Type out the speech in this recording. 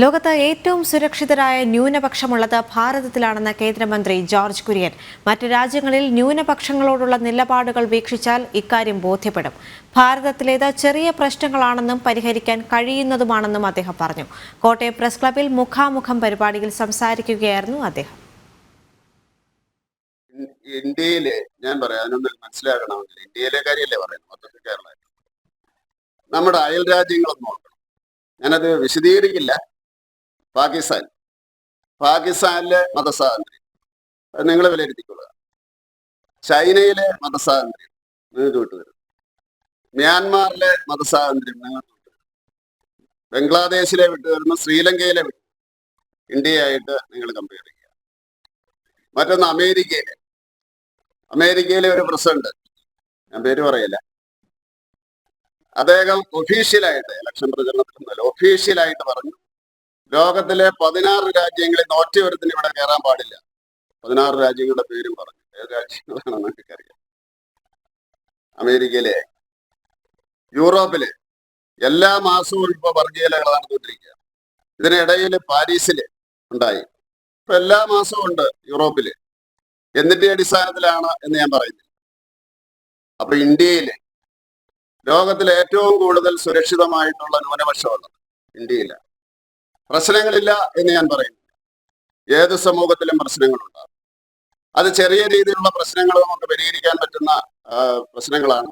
ലോകത്ത് ഏറ്റവും സുരക്ഷിതരായ ന്യൂനപക്ഷമുള്ളത് ഭാരതത്തിലാണെന്ന് കേന്ദ്രമന്ത്രി ജോർജ് കുര്യൻ. മറ്റ് രാജ്യങ്ങളിൽ ന്യൂനപക്ഷങ്ങളോടുള്ള നിലപാടുകൾ വീക്ഷിച്ചാൽ ഇക്കാര്യം ബോധ്യപ്പെടും. ഭാരതത്തിലേത് ചെറിയ പ്രശ്നങ്ങളാണെന്നും പരിഹരിക്കാൻ കഴിയുന്നതുമാണെന്നും അദ്ദേഹം പറഞ്ഞു. കോട്ടയം പ്രസ് ക്ലബിൽ മുഖാമുഖം പരിപാടിയിൽ സംസാരിക്കുകയായിരുന്നു അദ്ദേഹം. ഇന്ത്യയിലെ ഞാൻ പറയാം മനസ്സിലാക്കണമെങ്കിൽ ഇന്ത്യയിലെ കാര്യമല്ലേ പറയുന്നത്? നമ്മുടെ അയൽ രാജ്യങ്ങളൊന്നും നോക്കണം ഞാനത് വിശദീകരിക്കില്ല. പാകിസ്ഥാൻ. പാകിസ്ഥാനിലെ മതസ്വാതന്ത്ര്യം നിങ്ങൾ വിലയിരുത്തിക്കൊള്ളുക ചൈനയിലെ മതസ്വാതന്ത്ര്യം നിങ്ങൾക്ക് വിട്ടുവരും മ്യാൻമാറിലെ മതസ്വാതന്ത്ര്യം നിങ്ങൾക്ക് വിട്ടുവരും ബംഗ്ലാദേശിലെ വിട്ടുവരുന്ന ശ്രീലങ്കയിലെ വിട്ടു ഇന്ത്യയായിട്ട് നിങ്ങൾ കമ്പയർ ചെയ്യുക. മറ്റൊന്ന് അമേരിക്കയിലെ. അമേരിക്കയിലെ ഒരു പ്രസിഡന്റ്. ഞാൻ പേര് പറയില്ല. അദ്ദേഹം ഒഫീഷ്യലായിട്ട് ഇലക്ഷൻ പ്രചരണത്തിൽ ഒഫീഷ്യലായിട്ട് പറഞ്ഞു. ലോകത്തിലെ പതിനാറ് രാജ്യങ്ങളിൽ നിന്ന് ഒറ്റ ഒരുത്തിന് ഇവിടെ കയറാൻ പാടില്ല. പതിനാറ് രാജ്യങ്ങളുടെ പേരും പറഞ്ഞു. ഏത് രാജ്യങ്ങളാണെന്ന് എനിക്കറിയാം അമേരിക്കയിലെ യൂറോപ്പിലെ എല്ലാ മാസവും ഇപ്പൊ വർഗീയലകൾ നടന്നുകൊണ്ടിരിക്കുക ഇതിനിടയിൽ പാരീസിൽ ഉണ്ടായി. ഇപ്പൊ എല്ലാ മാസവും ഉണ്ട് യൂറോപ്പിൽ. എന്നിന്റെ അടിസ്ഥാനത്തിലാണ് എന്ന് ഞാൻ പറയുന്നത്. അപ്പൊ ഇന്ത്യയിൽ ലോകത്തിലെ ഏറ്റവും കൂടുതൽ സുരക്ഷിതമായിട്ടുള്ള ന്യൂനപക്ഷമുള്ളത് ഇന്ത്യയിലാണ്. പ്രശ്നങ്ങളില്ല എന്ന് ഞാൻ പറയുന്നു. ഏത് സമൂഹത്തിലും പ്രശ്നങ്ങളുണ്ടാകും. അത് ചെറിയ രീതിയിലുള്ള പ്രശ്നങ്ങൾ നമുക്ക് പരിഹരിക്കാൻ പറ്റുന്ന പ്രശ്നങ്ങളാണ്